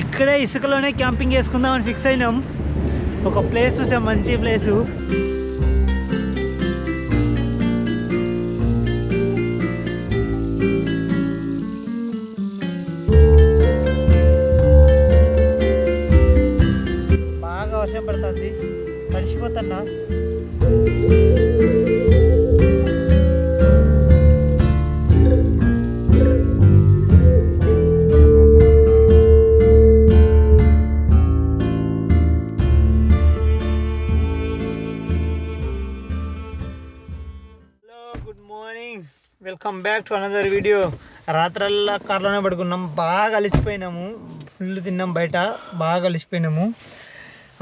ఇక్కడే ఇసుకలోనే క్యాంపింగ్ చేసుకుందామని ఫిక్స్ అయినాం. ఒక ప్లేస్ చూసాం మంచి ప్లేసు. బాగా వర్షం పడుతుంది. తడిసిపోతున్నా welcome back to another video రాత్రల్లా కార్లోనే పడుకున్నాం. బాగా అలిసిపోయినాము. ఫుల్ తిన్నాం బయట. బాగా అలిసిపోయినాము.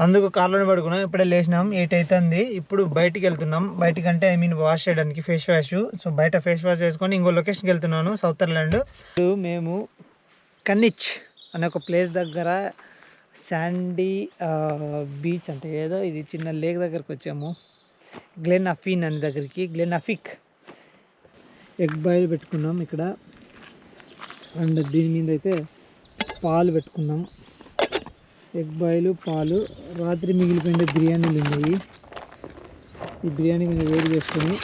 అందుకు కార్లోనే పడుకున్నాం. ఇప్పుడే లేచినాం. ఎయిట్ అవుతుంది ఇప్పుడు బయటికి వెళ్తున్నాం. బయటికి అంటే ఐ మీన్ వాష్ చేయడానికి ఫేస్ వాష్ సో బయట ఫేస్ వాష్ చేసుకొని ఇంకో లొకేషన్కి వెళ్తున్నాను. సౌతర్లాండ్ ఇప్పుడు మేము కన్నిచ్ అనే ఒక ప్లేస్ దగ్గర శాండీ బీచ్ అంటే ఏదో ఇది చిన్న లేక్ దగ్గరకు వచ్చాము. గ్లెన్ అఫీన్ అనే దగ్గరికి. గ్లెన్ అఫిక్ ఎగ్ బాయిల్ పెట్టుకున్నాం ఇక్కడ. అండ్ దీని మీద అయితే పాలు పెట్టుకున్నాం. ఎగ్ బాయిలు పాలు రాత్రి మిగిలిపోయిన బిర్యానీలు ఉన్నాయి. ఈ బిర్యానీ కొంచెం వేడి చేసుకొని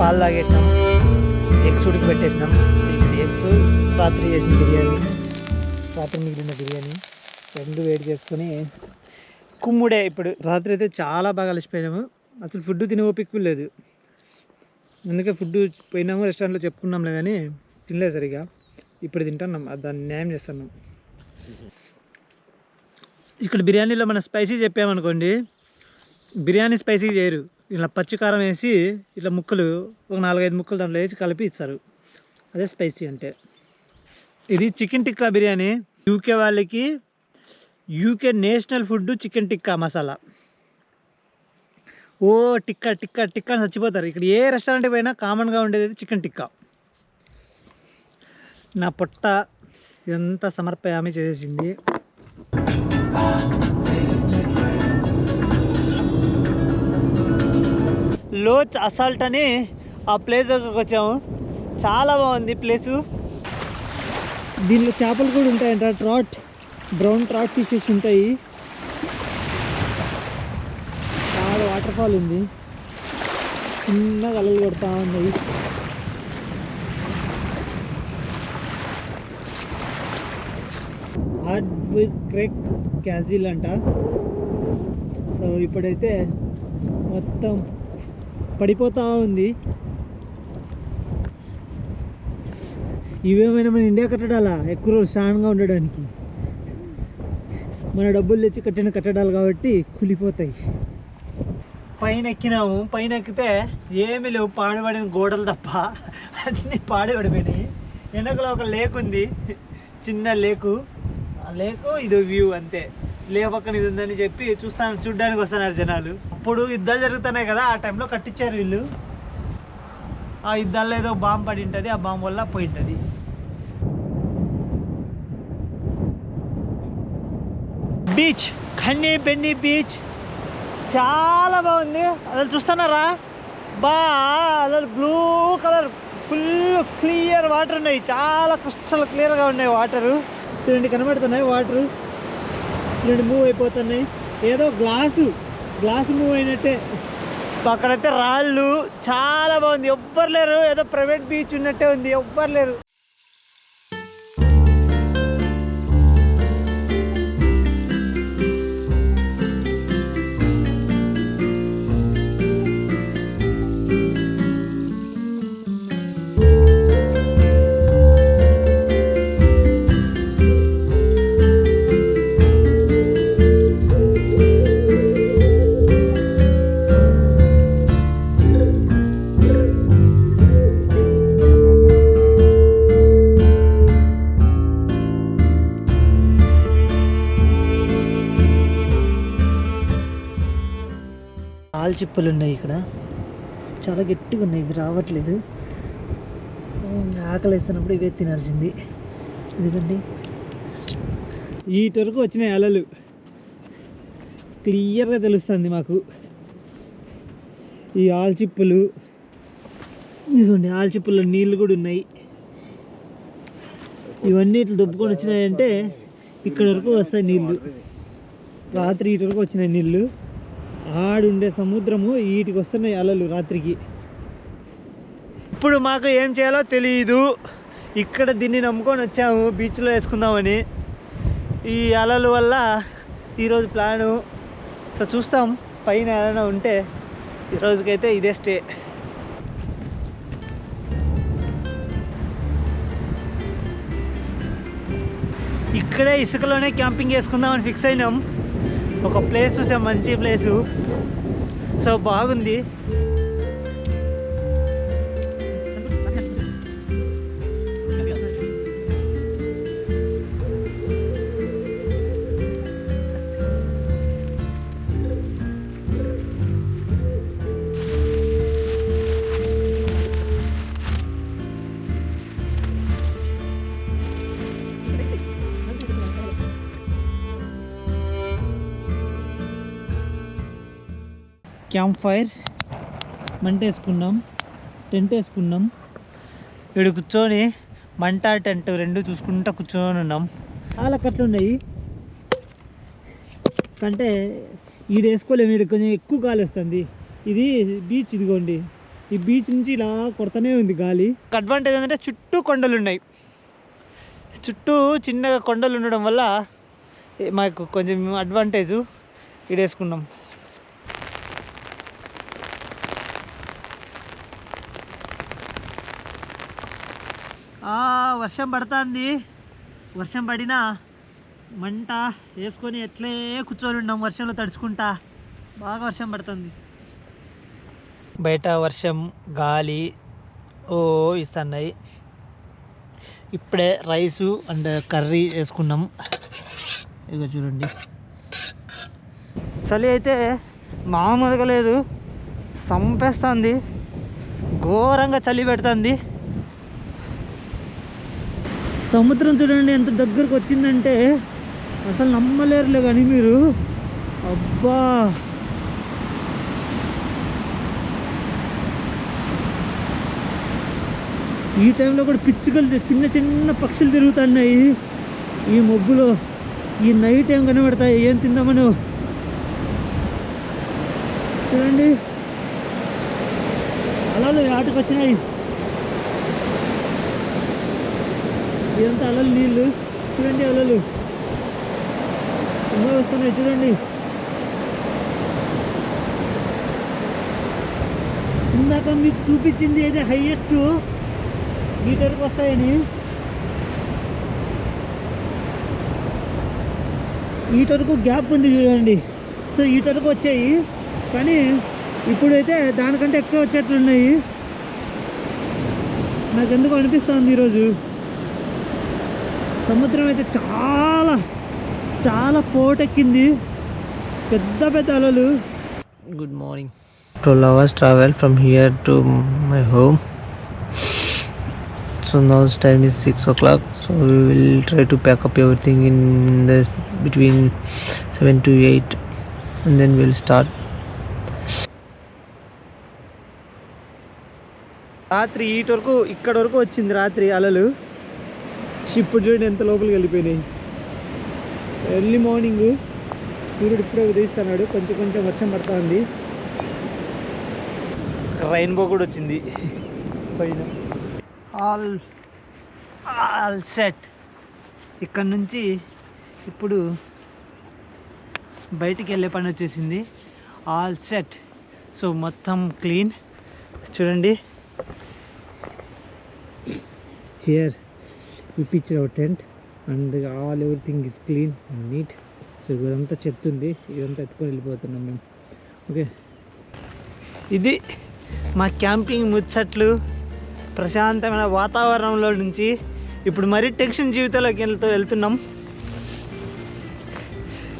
పాలు తాగేసినాం. ఎగ్స్ ఉడికి పెట్టేసినాం. ఎగ్స్ రాత్రి చేసిన బిర్యానీ రాత్రి మిగిలిన బిర్యానీ రెండు వేడి చేసుకొని కుమ్ముడే ఇప్పుడు. రాత్రి అయితే చాలా బాగా అలసిపోయినాము. అసలు ఫుడ్ తినే ఓపిక లేదు. అందుకే ఫుడ్ పోయినాము రెస్టారెంట్లో చెప్పుకున్నాంలే కానీ తినలేదు సరిగా. ఇప్పుడు తింటున్నాం. దాన్ని న్యాయం చేస్తున్నాం. ఇక్కడ బిర్యానీలో మనం స్పైసీ చెప్పామనుకోండి బిర్యానీ స్పైసీ చేయరు. ఇలా పచ్చికారం వేసి ఇట్లా ముక్కలు ఒక నాలుగైదు ముక్కలు దాంట్లో వేసి కలిపి ఇస్తారు. అదే స్పైసీ అంటే. ఇది చికెన్ టిక్కా బిర్యానీ. యూకే వాళ్ళకి UK national food chicken tikka masala. ఓ టిక్కా టిక్కా టిక్కా అని చచ్చిపోతారు. ఇక్కడ ఏ రెస్టారెంట్కి పోయినా కామన్గా ఉండేది చికెన్ టిక్కా. నా పొట్ట ఎంత సమర్పయామి చేసింది. లోచ్ అసాల్ట్ అని ఆ ప్లేస్ దగ్గరకు వచ్చాము. చాలా బాగుంది ప్లేసు. దీనిలో చేపలు కూడా ఉంటాయంట ట్రాట్ బ్రౌన్ ట్రాట్ ఫిషెస్ ఉంటాయి. చాలా వాటర్ ఫాల్ ఉంది. చిన్నగా అలలు కొడతా ఉన్నాయి. హార్డ్ క్రెక్ క్యాజిల్ అంట సో ఇప్పుడైతే మొత్తం పడిపోతూ ఉంది. ఇవేమైనా మన ఇండియా కట్టడాలా? ఎక్కువ రోజులు స్ట్రాంగ్గా ఉండడానికి. మన డబ్బులు తెచ్చి కట్టిన కట్టడాలు కాబట్టి కులిపోతాయి. పైన ఎక్కినాము పైన ఎక్కితే ఏమీ లేవు. పాడుబడిన గోడలు తప్ప. అన్నీ పాడుబడిపోయినాయి. వెనకలో ఒక లేక్ ఉంది. చిన్న లేకు. ఆ లేకు ఇది వ్యూ అంతే. లేపక్కన ఇది ఉందని చెప్పి చూస్తాను చూడ్డానికి వస్తున్నారు జనాలు. అప్పుడు యుద్ధాలు జరుగుతున్నాయి కదా ఆ టైంలో కట్టించారు వీళ్ళు. ఆ యుద్ధాల్లో ఏదో బాంబు పడి ఉంటుంది ఆ బాంబు వల్ల పోయి ఉంటుంది బీచ్ ఖన్నీ బెన్నీ బీచ్. చాలా బాగుంది. అసలు చూస్తున్నారా? బా అసలు blue colour full clear water ఉన్నాయి. చాలా క్రిస్టల్ క్లియర్గా ఉన్నాయి వాటరు. చూడండి కనబడుతున్నాయి వాటరు. రెండు మూవ్ అయిపోతున్నాయి. ఏదో గ్లాసు. గ్లాసు మూవ్ అయినట్టే. అక్కడైతే రాళ్ళు చాలా బాగుంది. ఎవ్వరు లేరు. ఏదో ప్రైవేట్ బీచ్ ఉన్నట్టే ఉంది. ఎవ్వరు లేరు. చిప్పలు ఉన్నాయి ఇక్కడ. చాలా గట్టిగా ఉన్నాయి ఇవి రావట్లేదు. ఆకలి వేస్తున్నప్పుడు ఇవే తినాల్సింది. ఎందుకండి వీటి వరకు వచ్చినాయి అలలు. క్లియర్గా తెలుస్తుంది మాకు. ఈ ఆల్చిప్పులు ఇదిగోండి ఆల్చిప్పుల్లో నీళ్ళు కూడా ఉన్నాయి. ఇవన్నీ ఇట్లా దొబ్బుకొని వచ్చినాయంటే ఇక్కడ వరకు వస్తాయి నీళ్ళు రాత్రి ఇటు వరకు వచ్చినాయి నీళ్ళు ఆడుండే సముద్రము వీటికి వస్తున్నాయి అలలు రాత్రికి. ఇప్పుడు మాకు ఏం చేయాలో తెలియదు ఇక్కడ దీన్ని నమ్ముకొని వచ్చాము బీచ్లో వేసుకుందామని. ఈ అలల వల్ల ఈరోజు ప్లాను. సో చూస్తాం పైన ఏదైనా ఉంటే ఈరోజుకైతే ఇదే స్టే. ఇక్కడే ఇసుకలోనే క్యాంపింగ్ వేసుకుందామని ఫిక్స్ అయినాం. ఒక ప్లేస్ చూసాం మంచి ప్లేసు. సో బాగుంది. క్యాంప్ ఫైర్ మంట వేసుకున్నాం టెంట్ వేసుకున్నాం ఇక్కడ కూర్చొని మంట టెంట్ రెండు చూసుకుంటా కూర్చొని ఉన్నాం. చాలా కట్లు ఉన్నాయి అంటే ఈడ వేసుకోలేము ఈడ కొంచెం ఎక్కువ గాలి వస్తుంది. ఇది బీచ్ ఇదిగోండి. ఈ బీచ్ నుంచి ఇలా కొడతానే ఉంది గాలి. అడ్వాంటేజ్ ఏంటంటే చుట్టూ కొండలు ఉన్నాయి చుట్టూ చిన్నగా కొండలు ఉండడం వల్ల మాకు కొంచెం అడ్వాంటేజు. ఈడేసుకున్నాం. వర్షం పడుతుంది. వర్షం పడినా మంట వేసుకొని ఎట్లే కూర్చొని ఉన్నాం వర్షంలో తడుచుకుంటా. బాగా వర్షం పడుతుంది. బయట వర్షం గాలి ఓ ఇస్తున్నాయి ఇప్పుడే రైసు అండ్ కర్రీ వేసుకున్నాం. ఇక చూడండి. చలి అయితే మామూలుగా లేదు. సంపేస్తుంది. ఘోరంగా చలి పెడుతుంది. సముద్రం చూడండి ఎంత దగ్గరకు వచ్చిందంటే అసలు నమ్మలేరులే కానీ మీరు. అబ్బా! ఈ టైంలో కూడా పిచ్చుకలు చిన్న చిన్న పక్షులు తిరుగుతున్నాయి. ఈ మబ్బులో ఈ నైట్ ఏం కనబడతాయి? ఏం తిందామను? చూడండి. అలలు ఆటకు వచ్చినాయి. ఇదంతా అలలు నీళ్ళు. చూడండి అలలు. ఇంకా వస్తున్నాయి చూడండి. ఇందాక మీకు చూపించింది అయితే హైయెస్ట్ మీటర్కి వస్తాయని. ఈటర్కు గ్యాప్ ఉంది చూడండి. సో ఈటర్కు వచ్చాయి. కానీ ఇప్పుడైతే దానికంటే ఎక్కువ వచ్చేట్లున్నాయి. నాకు ఎందుకు అనిపిస్తుంది ఈరోజు. సముద్రం అయితే చాలా చాలా పోటెక్కింది. పెద్ద పెద్ద అలలు. Good morning twelve hours travel from here to my home so now time is six o'clock so we will try to pack up everything in the between seven to eight and then will start రాత్రి ఈటి వరకు ఇక్కడ వరకు వచ్చింది రాత్రి అలలు. ఇప్పుడు చూడండి ఎంత లోపలికి వెళ్ళిపోయినాయి. ఎర్లీ మార్నింగ్ సూర్యుడు ఇప్పుడే ఉదయిస్తున్నాడు. కొంచెం కొంచెం వర్షం పడుతూ ఉంది. రైన్బో కూడా వచ్చింది. పైన. ఆల్ ఆల్ సెట్ ఇక్కడ నుంచి ఇప్పుడు బయటికి వెళ్ళే పని వచ్చేసింది. ఆల్ సెట్ సో మొత్తం క్లీన్ చూడండి. Here we pitch our tent and all everything is clean and neat so ఇదంతా చెత్త ఉంది. ఇదంతా ఎత్తుకొని వెళ్ళిపోతున్నాం మేము. ఓకే ఇది మా క్యాంపింగ్ ముచ్చట్లు. ప్రశాంతమైన వాతావరణంలో నుంచి ఇప్పుడు మరీ టెన్షన్ జీవితంలోకి వెళ్తూ వెళ్తున్నాం.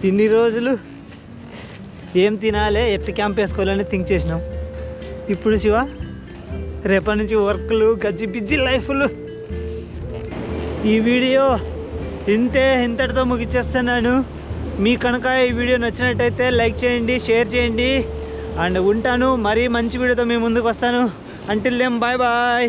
ఇన్ని రోజులు ఏం తినాలి ఎట్టు క్యాంప్ వేసుకోవాలని థింక్ చేసినాం. ఇప్పుడు శివ రేపటి నుంచి వర్క్లు గజ్జి బిజ్జి లైఫ్లు ఈ వీడియో ఇంతే ఇంతటితో ముగిచ్చేస్తున్నాను మీ కనుక ఈ వీడియో నచ్చినట్టయితే లైక్ చేయండి షేర్ చేయండి. అండ్ ఉంటాను మరీ మంచి వీడియోతో మీ ముందుకు వస్తాను. Until them bye bye